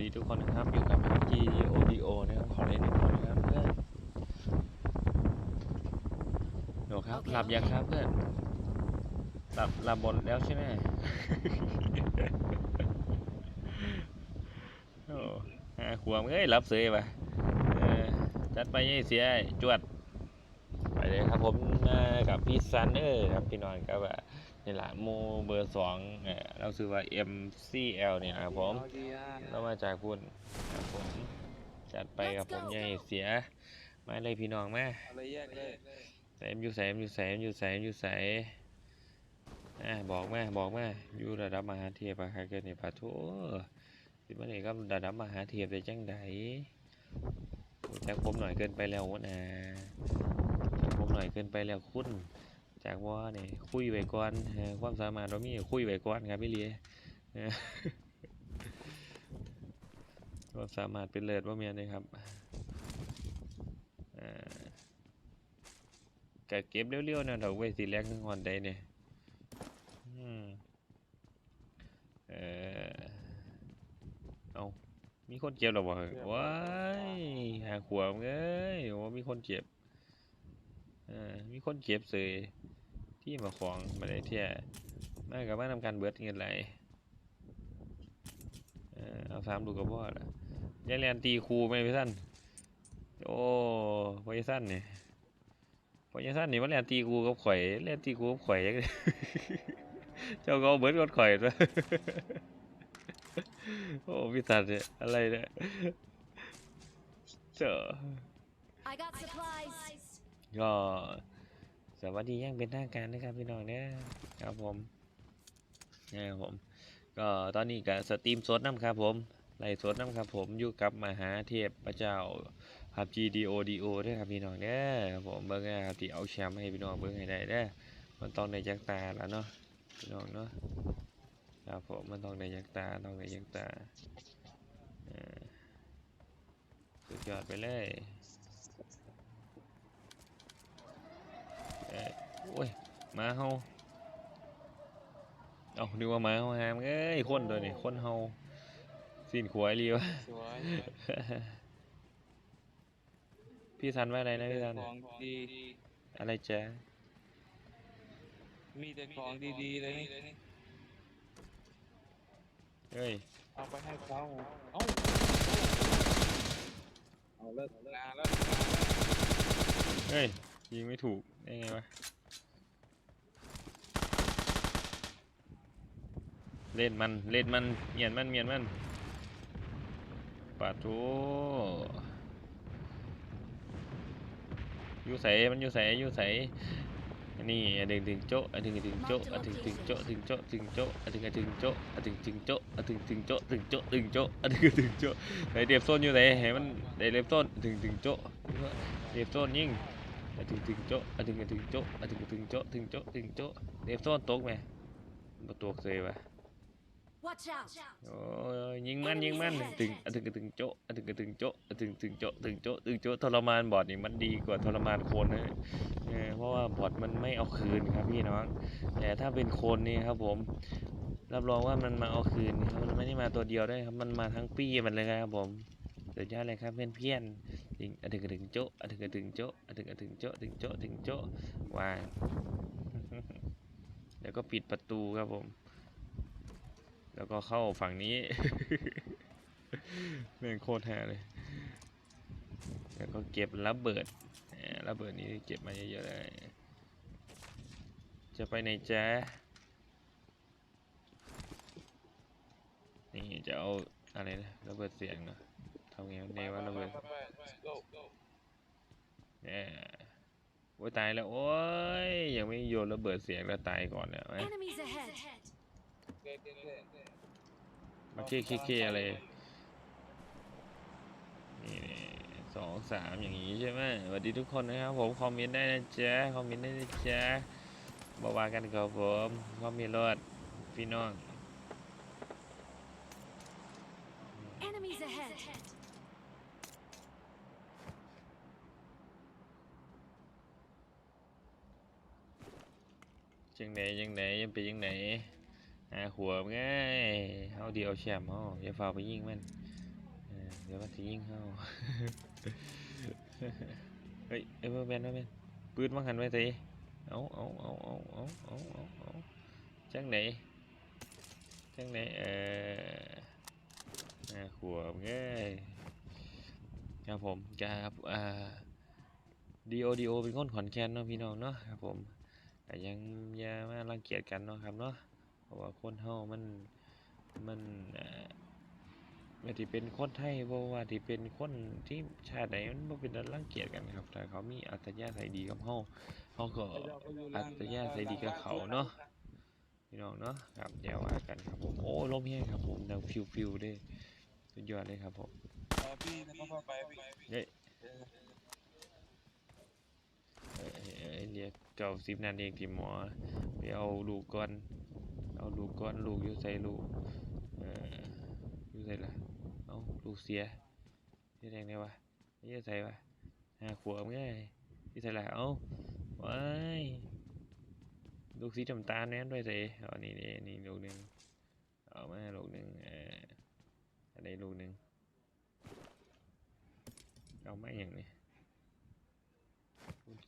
ดีทุกคนนะครับ อยู่กับ G O D O นะครับ ขอเล่นหนึ่งคนนะครับเพื่อนโหลครับโอเคหลับยังครับเพื่อน หลับหลับหมดแล้วใช่ไหมโอ้หาขวมเอ้ยรับเสยป่ะเออจัดไปยี่เสียไอ้จวด ไปเลยครับผมมากับพี่ซันเนอร์ครับพี่นอนก็แบบ นี่แหละโมเบอร์สองเออเราซื้อว่า MCL เนี่ยนะครับผม เรามาจากพุ่นครับผม จัดไปกับผมอยังให้เสีย มาเลยพี่น้องมาอะไรแยกเลยใส่อยู่ใส่อยู่ใส่อยู่ใส่อยู่ใส่อะบอกมาบอกมาอยู่ระดับมหาเทพอะครับเกินนี่ปะโถสิบันนี้ก็ระดับมหาเทพได้จังไดรู้จักผมหน่อยเกินไปแล้วนะรู้จักผมหน่อยเกินไปแล้วคุณ จากว่านี่คุยไว้ก่อนเออความสามารถเรามีคุยไว้ก่อนครับพี่เลียเออความสามารถเป็นเลิศว่าเมียนเลยครับอ่ากะเก็บเร็วๆนะดอกเว้ยสีแรกนึงหอนใดเนี่ยอืมเออเอามีคนเจ็บหรอวะว้ายหาขวามเอ้ยว่ามีคนเจ็บเออมีคนเจ็บเสย ที่มาของมาได้เที่ยมากับมานำการเบิดเงินไหลเออเอาสามดูกับพ่อละยายเรียนตีครูไหมพี่สั้นโอ้พ่อยายสั้นเนี่ยพ่อยายสั้นนี่มันเรียนตีครูกับข่อยเรียนตีครูกับข่อยจังเลยเจ้าก็เอาเบิร์ดกับข่อยด้วยโอ้พี่สันเนี่ยอะไรเนี่ยเจ้า I got supplies. ก็ สวัสดียังเป็นทางการนะครับพี่น้องเนี่ยครับผมนะครับผม ก็ตอนนี้ก็สตรีมสดน้ำครับผมไล่สดน้ำครับผมอยู่กับมหาเทพพระเจ้าพับ GDO DO ด้วยครับพี่น้องเนี่ยครับผมเบิ้งนะครับที่เอาแชมป์ให้พี่น้องเบิ้งให้ได้เด้อมันต้องในยักตาแล้วเนาะพี่น้องเนาะครับผมมันต้องในยักตาต้องในยักตาเออสุดยอดไปเลย เอ้ยโอ้ยหมาเฮาเอาดูว่าหมาเฮาหามเอ้ยคนตัวนี้คนเฮาสิ้นขวายเรียวสวยพี่สันว่าอะไรนะพี่สันของดีอะไรจ๊ะมีแต่ของดีๆเลยนี่เฮ้ยเอาไปให้เขาเอ้าเอาเลิกงานแล้วเฮ้ย ยิงไม่ถูกได้ไงวะ เล่นมัน เล่นมันเมียนมันเมียนมันปาทูอยู่ใสมันอยู่ใสอยู่ใสอันนี้อันดึงดึงโจ๊ะอันดึงดึงโจ๊ะอันดึงดึงโจ๊ะดึงโจ๊ะดึงโจ๊ะอันดึงดึงโจ๊ะอันดึงดึงโจ๊ะอันดึงดึงโจ๊ะดึงโจ๊ะดึงโจ๊ะอันดึงดึงโจ๊ะไหนเดฟโซนอยู่ไหนให้มันได้เดฟโซนดึงดึงโจ๊ะเดฟโซนยิ่ง ถึงถึงโจ๊ะอะถึงอะถึงโจ๊ะอะถึงอะถึงโจ๊ะถึงโจ๊ะถึงโจ๊ะเดฟโซนตกไหมบ่ตกเลยวะ Watch out. โอ้ยยิงมันยิงมันถึงอะถึงอะถึงโจ๊ะอะถึงอะถึงโจ๊ะอะถึงถึงโจ๊ะถึงโจ๊ะถึงโจ๊ะทรมานบอดนี่มันดีกว่าทรมานคนนะเออเพราะว่าบอดมันไม่เอาคืนครับพี่น้องแต่ถ้าเป็นคนนี่ครับผมรับรองว่ามันมาเอาคืนครับมันไม่ได้มาตัวเดียวด้วยครับมันมาทั้งปีมันเลยครับผม สุดยอดเลยครับเพื่อนเพื่อนถึงถึงถึงโจ๊ะถึงถึงโจ๊ะถึงถึงโจ๊ะถึงโจ๊ะถึงโจ๊ะวางแล้วก็ปิดประตูครับผม แล้วก็เข้าฝั่งนี้แม่งโคตรแฮเลย แล้วก็เก็บระเบิดระเบิดนี้เก็บมาเยอะๆเลย จะไปไหนจ๊ะนี่จะเอาอะไรนะระเบิดเสียงเนอะทำไงวะเนว่าระเบิด go แหมโอ้ยตายแล้วโอ้ยยังไม่โยนระเบิดเสียงแล้วตายก่อนเนี่ยไหม Enemies ahead. มาเคเคเคอะไรนี่สองสามอย่างนี้ใช่ไหมสวัสดีทุกคนนะครับผมคอมเมนต์ได้นะจ๊ะคอมเมนต์ได้นะจ๊ะบอกว่ากันครับผมคอมเมนต์รอดพี่น้อง Enemies ahead. จังไหนจังไหนยังเป็นจังไหนหาหัวง่ายเฮาเดียวแชมป์เฮาอย่าฝ่าไปยิงมันเดี๋ยวมันสิยิงเข้าเฮ้ยเอ้ยแมนแมนปืนมาหันไว้เตะเอาเอาเอาเอาเอาเอาเอาเอาจังไหนจังไหนเออน่าขวบเง้ยครับผมกับอ่าดีโอดีโอเป็นคนขอนแก่นเนาะพี่น้องเนาะครับผม แต่ยังอย่ามารังเกียจกันเนาะครับเนาะเพราะว่าคนเฮามันมันอ่าว่าที่เป็นคนไทยบ่ว่าที่เป็นคนที่ชาติไหนมันบ่เป็นอันรังเกียจกันครับถ้าเขามีอัตยาศัยดีกับเฮาเฮาก็อัตยาศัยดีกับเขาเนาะพี่น้องเนาะครับอย่าว่ากันครับผมโอ้ลมแห้งครับผมดังฟิวๆเด้สุดยอดเลยครับผมเออพี่นะครับพ่อไปพี่เฮ้ยเอ้ย เอ้ยเรียกเก้าสิบนาทีเองที่หมอไปเอาลูกก่อน เอาลูกก่อนลูกอยู่ใส่ลูกเอ่ออยู่ใส่ละเอาลูกเสียที่แดงได้วะนี่ใส่วะหาขวบไงที่ใส่ละเอาว้ายลูกสีน้ำตาลแน่นด้วยสิเอานี่นี่นี่ลูกหนึ่งเอามาลูกหนึ่งเอ่ออันนี้ลูกหนึ่งเอาไม่อย่างนี้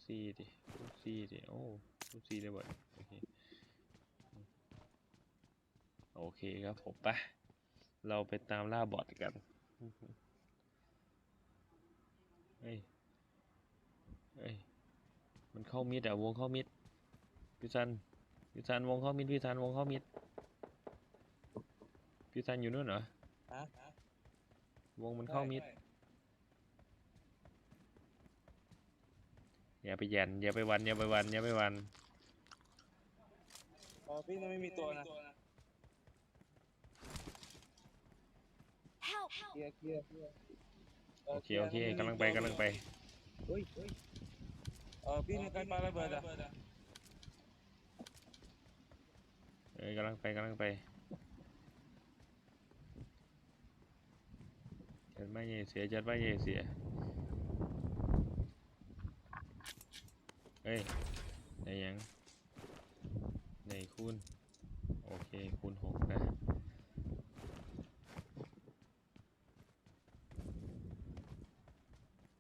คูณสี่ดิคูณสี่ดิโอ้คูณสี่ได้หมดโอเคโอเคครับผมไปเราไปตามล่าบอทกันเฮ้ยเฮ้ยมันเข้ามิดอะวงเข้ามิดพี่ซันพี่ซันวงเข้ามิดพี่ซันวงเข้ามิดพี่ซันอยู่นู่นเหรอฮะวงมันเข้ามิด อย่าไปยันอย่าไปวันอย่าไปวันอย่าไปวันเออพี่ไม่มีตัวนะ Help! เคลียร์เคลียร์โอเคโอเคกำลังไปกำลังไปเฮ้ยเฮ้ยเออพี่ในการปาระเบิดอะเอ้ยกำลังไปกำลังไปจัดไม่ใหญ่เสียจัดไม่ใหญ่เสีย เฮ้ยในยังในคูณโอเคคูณหกนะ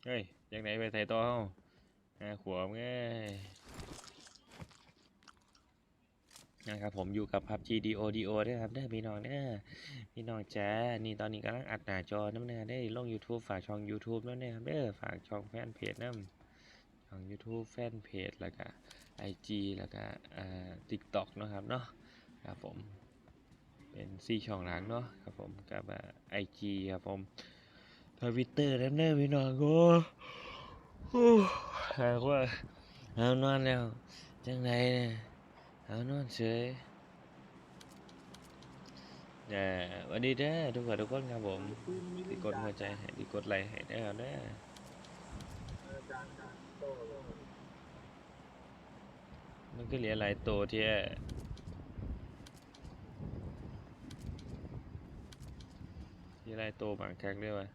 เฮ้ยยังไหนไปใส่ตัวเฮาหาขวบไงนะครับผมอยู่กับ PUBG DO DO ด้วยครับเด้อพี่น้องเด้อพี่น้องจ้านี่ตอนนี้กำลังอัดหน้าจอน้ำเนื้อได้ลง YouTube ฝากช่อง YouTube น้ำเนื้อครับเด้อฝากช่องแฟนเพจน้ำ ช่อง YouTube แฟนเพจแล้วก็ IG แล้วก็อ่า TikTok นะครับเนาะครับผมเป็นสี่ช่องหลังเนาะครับผมกับอ่า IG ครับผมทวิตเตอร์น้ำเนื้อพี่น้องโอ้โหาว่าเอานอนแล้ว จังไรเนี่ยเอานอนเฉยเออวันนี้เด้อทุกคนทุกคนครับผมที่กดหัวใจให้ที่กดไลค์ให้เด้อเด้อ มันก็เหลือหลายตัวที่ที่หลายตัวบางครั้งด้วยวะ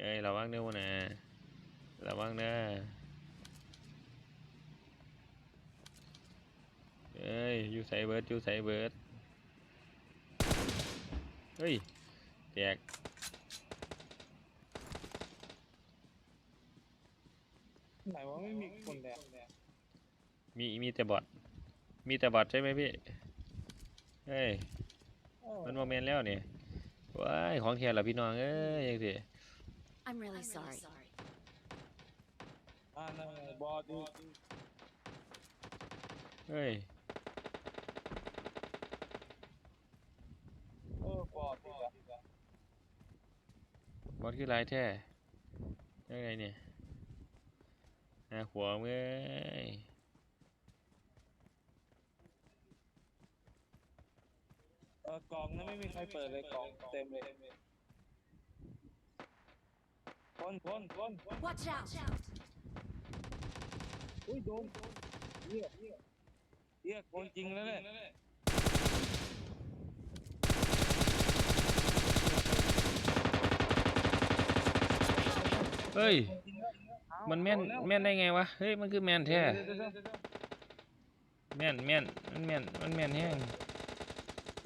เอ้ยระวังเด้อวะนะระวังเด้อเอ้ยอยู่ใส่เบิร์ดอยู่ใส่เบิร์ดเฮ้ยแตก ไหนว่าไม่มีคนแดง มีมีแต่บอทมีแต่บอทใช่ไหมพี่ เฮ้ย มันโมเมนต์แล้วเนี่ยว้ายของแท้ละพี่น้องเอ้ยยังสิ I'm really sorry. อ่านั่นไงบอดูเฮ้ยเออบอดูอะบอทคือไรแท้ยังไงเนี่ยหาขวามเอ้ย เออกล่องนั้นไม่มีใครเปิดเลยกล่องเต็มเลยคนคนคน Watch out! อุ้ยโดนเรียกเรียกเรียกคนจริงแล้วเนี่ยเฮ้ย มันแม่นแม่นได้ไงวะ เฮ้ย มันคือแม่นแท้เดี๋ยวเดี๋ยวเดี๋ยวเดี๋ยวแม่นแม่นมันแม่นมันแม่นแห้งไ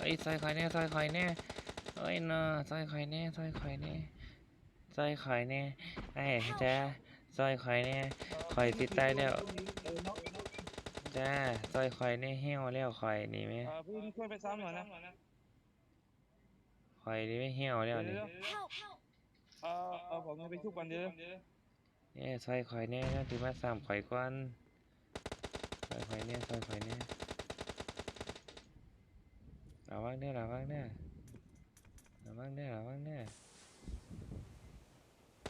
อ้ยซอยข่อยแน่ซอยข่อยแน่เอ้ยเนาะซอยข่อยแน่ซอยข่อยแน่ซอยข่อยแน่ไอ้จ้าซอยข่อยแน่ข่อยสิตายแล้วเออน้องจ้าซอยข่อยแน่เหี่ยวแล้วข่อยนี่แม่เออพี่ช่วยไปซ้ำหน่อยนะข่อยนี่ไม่เหี่ยวแล้วนี่ Help! เออเออผมจะไปทุกวันเดียวเนี่ยซอยข่อยแน่นะที่มาสามข่อยก่อนซอยข่อยแน่ซอยข่อยแน่ ระวังเด้อระวังเด้อระวังเด้อระวังเด้อ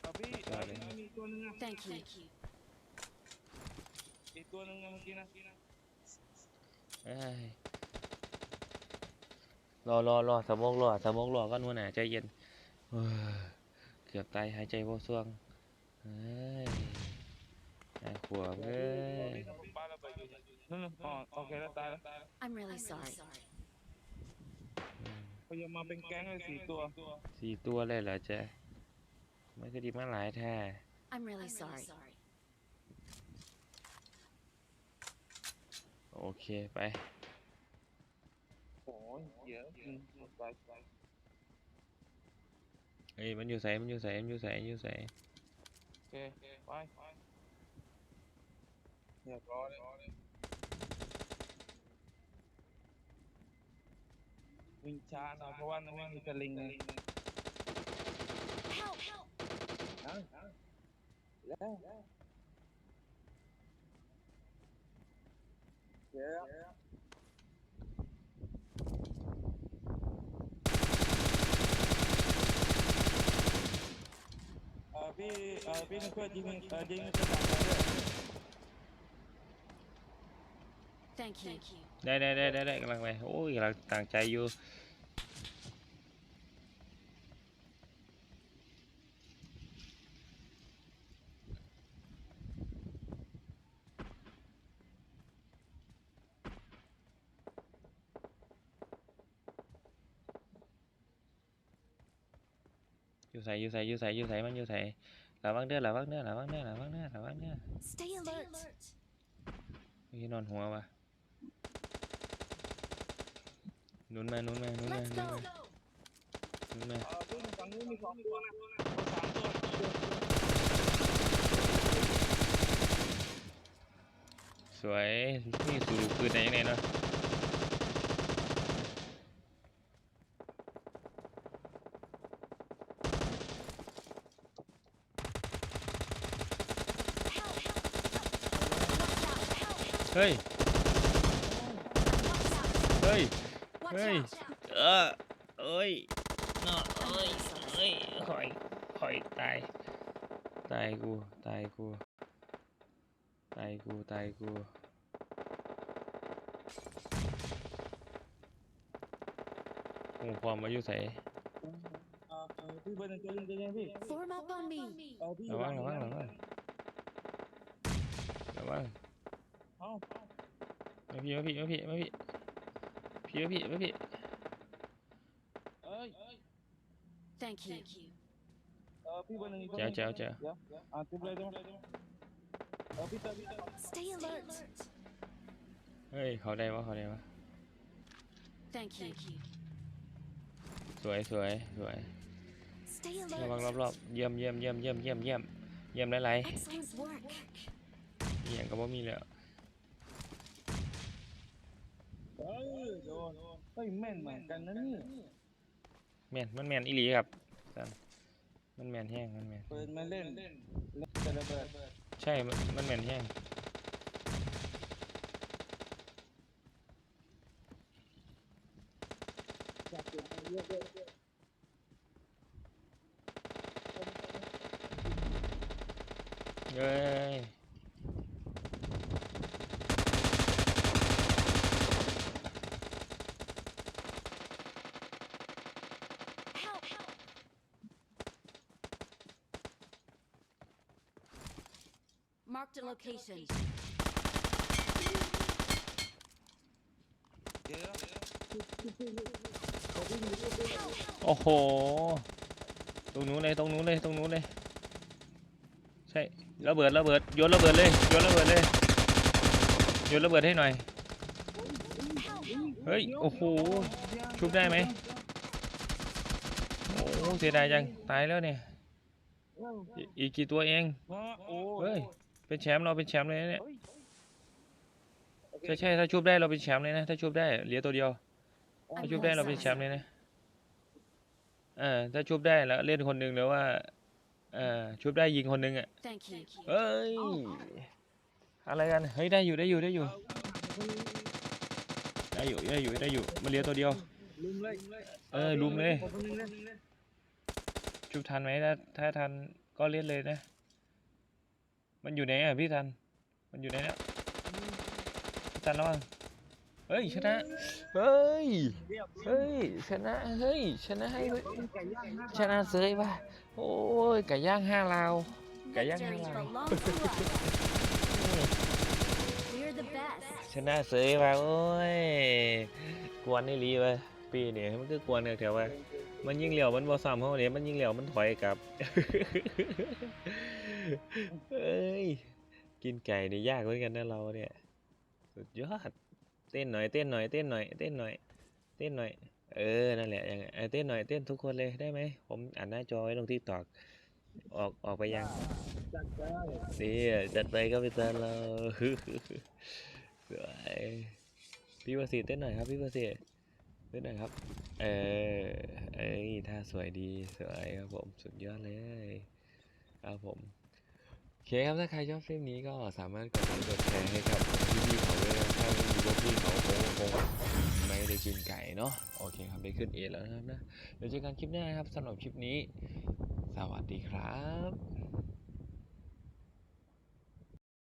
เออพี่เออมีตัวหนึงอะ Thank you. อีกตัวหนึงอะเมื่อกี้นะเอ้ยรอรอรอสมองรอสมองรอก่อนหัวหน้าใจเย็นเฮ้ยเกือบตายหายใจบ่สวงเฮ้ยน่าขวบเอ้ยปาระเบิดอยู่นั่นน่ะอ๋อโอเคแล้วตายแล้ว I'm really sorry. อืมพยายามมาเป็นแก๊งเลยสี่ตัวสี่ตัวเลยเหรอจ๊ะไม่ก็ดีมาหลายแท้ I'm really sorry. โอเคไปโอ้ยเยอะจริงไปไปเอ้ยมันอยู่ใส่มันอยู่ใส่มันอยู่ใส่มันอยู่ใส่โอเคไปไปเรียบร้อยเลย วิ่งช้าหน่อยเพราะว่ามันไม่มีสลิงเลย Help! แล้วเดี๋ยวเออพี่เออพี่ช่วยยิงเออยิงกระจับไปด้วย Thank you. ได้ได้ได้ได้ได้กำลังไปโอ้ยกำลังต่างใจอยู่ อยู่ใส่อยู่ใส่อยู่ใส่อยู่ใส่มันอยู่ใส่ระวังเด้อระวังเด้อระวังเด้อระวังเด้อระวังเด้อ Stay alert. มีนอนหัววะห นุนมาหนุนมาหนุนมา Let's หนุน go. มาหนุนมา เออพี่ฝั่งนู้นมีสองตัวนะสามตัวสวยนี่สูรูปืนไหนยังไงเนาะเฮ้ย เฮ้ย Watch Hey. out! เออเอ้ยเนาะเอ้ยเอ้ยคอยคอยตาย ตายกู ตายกู ตายกู ตายกูโอ้ความมาอยู่ใส่เออเออพี่เบอร์หนึ่งจะยิงจะยิงพี่ Form up on me. เออพี่ระวังระวังระวังระวังเอ้ามาพี่มาพี่มาพี่มาพี่ พี่มาพี่มาพี่เอ้ย Thank you. เออพี่เบอร์หนึ่งอีกคนเจ้าเจ้าเจ้าเดี๋ยวอ่าทุบเลยทุบเลยเออพี่เตอร์พี่เตอร์ Stay alert. เฮ้ยเขาได้วะเขาได้วะ Thank you. สวยสวยสวย Stay ระวัง alert. รอบๆเยี่ยมเยี่ยมเยี่ยมเยี่ยมเยี่ยมเยี่ยมเยี่ยมหลาย Excellent work. ๆอหย่างก็บ่มีแล้ว เอ้ย โดนเฮ้ยแม่นเหมือนกันนะนี่แม่นมันแม่นอีหลีครับสันมันแม่นแห้งมันแม่นเปิดมาเล่นเล่นแต่ระเบิดใช่มันมันแม่นแห้งจับเก็บไปเยอะเยอะเยอะ เอ้ย Help! Help! Marked a location. โอ้โห ตรงนู้นเลย ตรงนู้นเลย ตรงนู้นเลย ใช่ ระเบิด ระเบิด โยนระเบิดเลย โยนระเบิดเลย โยนระเบิดให้หน่อย เฮ้ย โอ้โห ชุบได้ไหมโอ้เสียดายจัง ตายแล้วเนี่ย อีกกี่ตัวเอง เฮ้ย เป็นแชมป์เราเป็นแชมป์เลยนะเนี่ยโอเคใช่ใช่ถ้าชุบได้เราเป็นแชมป์เลยนะถ้าชุบได้เหลือตัวเดียว ถ้าชุบได้เราเป็นแชมป์เลยนะเออถ้าชุบได้แล้วเล่นคนหนึ่งหรือว่าเออชุบได้ยิงคนหนึ่งอะ Thank you. เอ้ยอะไรกันเฮ้ยได้อยู่ได้อยู่ได้อยู่ ได้อยู่ได้อยู่ได้อยู่มันเหลือตัวเดียวลุมเลยเออลุมเลยขอคนหนึ่งนะชุบทันไหมถ้าถ้าทันก็เล่นเลยนะ มันอยู่ไหนอะพี่ทัน มันอยู่ไหนเนี่ยพี่ทันระวังเฮ้ยชนะ เฮ้ยเรียบเฮ้ยชนะ เฮ้ยชนะให้เว้ยไก่ย่างนะชนะเซยป่ะ โอ้ยไก่ย่างห้าลาว Cả giang Victory hai làng. belongs to us. We're the best. ชนะเสยว่ะโอ้ย กวนนี่ลีว่ะปีนี้มันคือกวนเนี่ยแถวว่า มันยิงเหลียวมันบ่ซ้ำเขาเนี่ยมันยิงเหลียวมันถอยกลับ เอ้ย กินไก่นี่ยากเหมือนกันนะเราเนี่ย สุดยอด เต้นหน่อย เต้นหน่อย เต้นหน่อย เต้นหน่อย เต้นหน่อย เออ นั่นแหละยังไงเออเต้นหน่อย เต้นทุกคนเลยได้ไหม ผมอ่านหน้าจอไว้ตรงที่ตอก ออก ออกไปยังจัดไปนี่จัดไปก็ไปเตือนเราสวยพี่ประสิทธิ์เต้นหน่อยครับ พี่ประสิทธิ์เต้นหน่อยครับ เออ เอ้ยท่าสวยดี สวยครับผม สุดยอดเลยครับผม เคครับถ้าใครชอบคลิปนี้ก็สามารถกดไลค์กดแชร์ให้กับพี่ๆเขาด้วยนะถ้าไม่มีพวกพี่เขาคงคงไม่ได้กินไก่เนาะโอเคครับได้ขึ้นเอแล้วนะครับนะเดี๋ยวเจอกันคลิปหน้าครับสำหรับคลิปนี้ สวัสดีครับ